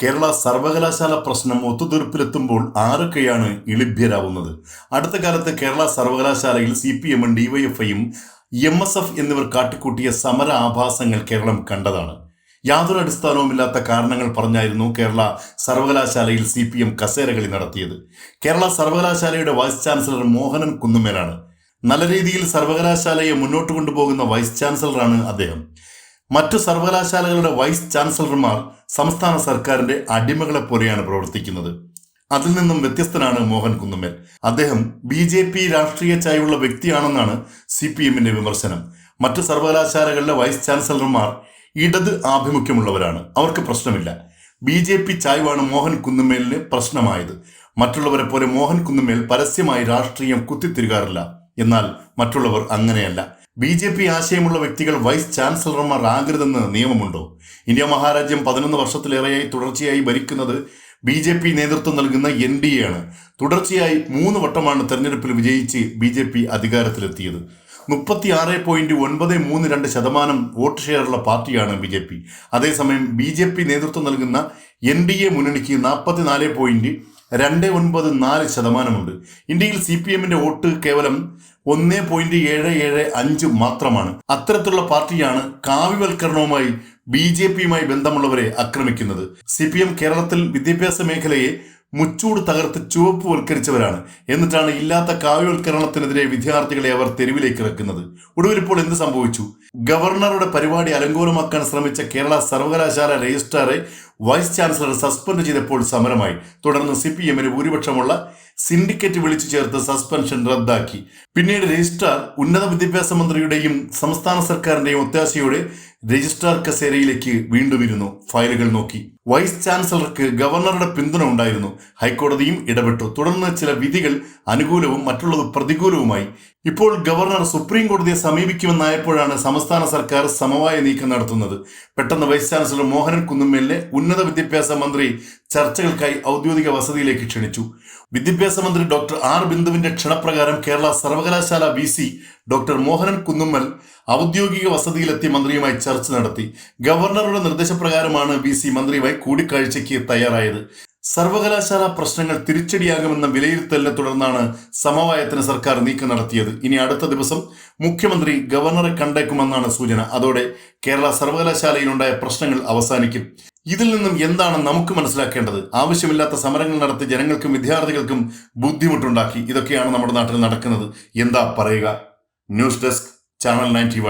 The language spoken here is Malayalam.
കേരള സർവകലാശാല പ്രശ്നം ഒത്തുതീർപ്പിലെത്തുമ്പോൾ ആരൊക്കെയാണ് ഇളിഭ്യരാവുന്നത്? അടുത്ത കാലത്ത് കേരള സർവകലാശാലയിൽ സി പി എമ്മും ഡിവൈഎഫ്ഐയും എം എസ് എഫ് എന്നിവർ കാട്ടിക്കൂട്ടിയ സമര ആഭാസങ്ങൾ കേരളം കണ്ടതാണ്. യാതൊരു അടിസ്ഥാനവുമില്ലാത്ത കാരണങ്ങൾ പറഞ്ഞായിരുന്നു കേരള സർവകലാശാലയിൽ സി പി എം കസേരകളി നടത്തിയത്. കേരള സർവകലാശാലയുടെ വൈസ് ചാൻസലർ മോഹനൻ കുന്നുമേലാണ്. നല്ല രീതിയിൽ സർവകലാശാലയെ മുന്നോട്ട് കൊണ്ടുപോകുന്ന വൈസ് ചാൻസലറാണ് അദ്ദേഹം. മറ്റു സർവകലാശാലകളുടെ വൈസ് ചാൻസലർമാർ സംസ്ഥാന സർക്കാരിന്റെ അടിമകളെ പോലെയാണ് പ്രവർത്തിക്കുന്നത്. അതിൽ നിന്നും വ്യത്യസ്തനാണ് മോഹൻ കുന്നുമേൽ അദ്ദേഹം ബി ജെ പി രാഷ്ട്രീയ ചായവുള്ള വ്യക്തിയാണെന്നാണ് സി പി എമ്മിന്റെ വിമർശനം. മറ്റു സർവകലാശാലകളിലെ വൈസ് ചാൻസലർമാർ ഇടത് ആഭിമുഖ്യമുള്ളവരാണ്. അവർക്ക് പ്രശ്നമില്ല. ബി ജെ പി ചായ്വാണ് മോഹൻ കുന്നുമേലിന് പ്രശ്നമായത്. മറ്റുള്ളവരെ പോലെ മോഹൻ കുന്നുമേൽ പരസ്യമായി രാഷ്ട്രീയം കുത്തിത്തിരുകാറില്ല എന്നാൽ മറ്റുള്ളവർ അങ്ങനെയല്ല. ബി ജെ പി ആശയമുള്ള വ്യക്തികൾ വൈസ് ചാൻസലർമാർ ആകരുതെന്ന് നിയമമുണ്ടോ? ഇന്ത്യ മഹാരാജ്യം പതിനൊന്ന് വർഷത്തിലേറെയായി തുടർച്ചയായി ഭരിക്കുന്നത് ബി ജെ പി നേതൃത്വം നൽകുന്ന എൻ ഡി എ ആണ്. തുടർച്ചയായി മൂന്ന് വട്ടമാണ് തെരഞ്ഞെടുപ്പിൽ വിജയിച്ച് ബി ജെ പി അധികാരത്തിലെത്തിയത്. മുപ്പത്തി ആറ് പോയിന്റ് ഒൻപത് മൂന്ന് രണ്ട് ശതമാനം വോട്ട് ഷെയറുള്ള പാർട്ടിയാണ് ബി ജെ പി. അതേസമയം ബി ജെ പി നേതൃത്വം നൽകുന്ന എൻ ഡി എ മുന്നണിക്ക് നാൽപ്പത്തിനാല് പോയിന്റ് രണ്ട് ഒൻപത് നാല് ശതമാനമുണ്ട്. ഇന്ത്യയിൽ സി പി എമ്മിന്റെ വോട്ട് കേവലം ഒന്ന് പോയിന്റ് ഏഴ് ഏഴ് അഞ്ച് മാത്രമാണ്. അത്തരത്തിലുള്ള പാർട്ടിയാണ് കാവ്യവൽക്കരണവുമായി ബി ജെ പിയുമായി ബന്ധമുള്ളവരെ ആക്രമിക്കുന്നത്. സി പി എം കേരളത്തിൽ വിദ്യാഭ്യാസ മേഖലയെ മുച്ചൂട് തകർത്ത് ചുവപ്പ് വൽക്കരിച്ചവരാണ് എന്നിട്ടാണ് ഇല്ലാത്ത കാവ്യവൽക്കരണത്തിനെതിരെ വിദ്യാർത്ഥികളെ അവർ തെരുവിലേക്ക് ഇറക്കുന്നത്. ഒടുവിൽ ഇപ്പോൾ എന്ത് സംഭവിച്ചു? ഗവർണറുടെ പരിപാടി അലങ്കോലമാക്കാൻ ശ്രമിച്ച കേരള സർവകലാശാല രജിസ്ട്രാറെ വൈസ് ചാൻസലർ സസ്പെൻഡ് ചെയ്തപ്പോൾ സമരമായി. തുടർന്ന് സി പി എമ്മിന് ഭൂരിപക്ഷമുള്ള സിൻഡിക്കേറ്റ് വിളിച്ചു ചേർത്ത് സസ്പെൻഷൻ റദ്ദാക്കി. പിന്നീട് രജിസ്ട്രാർ ഉന്നത വിദ്യാഭ്യാസ മന്ത്രിയുടെയും സംസ്ഥാന സർക്കാരിന്റെയും ഒത്താശയോടെ രജിസ്ട്രാർ കസേരയിലേക്ക് വീണ്ടും ഇരുന്നു. ഫയലുകൾ നോക്കി. വൈസ് ചാൻസലർക്ക് ഗവർണറുടെ പിന്തുണ ഉണ്ടായിരുന്നു. ഹൈക്കോടതിയും ഇടപെട്ടു. തുടർന്ന് ചില വിധികൾ അനുകൂലവും മറ്റുള്ളത് പ്രതികൂലവുമായി. ഇപ്പോൾ ഗവർണർ സുപ്രീം കോടതിയെ സമീപിക്കുമെന്നായപ്പോഴാണ് സംസ്ഥാന സർക്കാർ സമവായ നീക്കം നടത്തുന്നത്. പെട്ടെന്ന് വൈസ് ചാൻസലർ മോഹനൻ കുന്നുമ്മേലിനെ ഉന്നത വിദ്യാഭ്യാസ മന്ത്രി ചർച്ചകൾക്കായി ഔദ്യോഗിക വസതിയിലേക്ക് ക്ഷണിച്ചു. വിദ്യാഭ്യാസ മന്ത്രി ഡോക്ടർ ആർ ബിന്ദുവിന്റെ ക്ഷണപ്രകാരം കേരള സർവകലാശാല വി ഡോക്ടർ മോഹനൻ കുന്നുമ്മൽ ഔദ്യോഗിക വസതിയിലെത്തി മന്ത്രിയുമായി ചർച്ച നടത്തി. ഗവർണറുടെ നിർദ്ദേശപ്രകാരമാണ് വി സി മന്ത്രിയുമായി കൂടിക്കാഴ്ചയ്ക്ക് തയ്യാറായത്. സർവകലാശാല പ്രശ്നങ്ങൾ തിരിച്ചടിയാകുമെന്ന വിലയിരുത്തലിനെ തുടർന്നാണ് സമവായത്തിന് സർക്കാർ നീക്കം നടത്തിയത്. ഇനി അടുത്ത ദിവസം മുഖ്യമന്ത്രി ഗവർണറെ കണ്ടേക്കുമെന്നാണ് സൂചന. അതോടെ കേരള സർവകലാശാലയിലുണ്ടായ പ്രശ്നങ്ങൾ അവസാനിക്കും. ഇതിൽ നിന്നും എന്താണ് നമുക്ക് മനസ്സിലാക്കേണ്ടത്? ആവശ്യമില്ലാത്ത സമരങ്ങൾ നടത്തി ജനങ്ങൾക്കും വിദ്യാർത്ഥികൾക്കും ബുദ്ധിമുട്ടുണ്ടാക്കി. ഇതൊക്കെയാണ് നമ്മുടെ നാട്ടിൽ നടക്കുന്നത്. എന്താ പറയുക? News desk channel ninety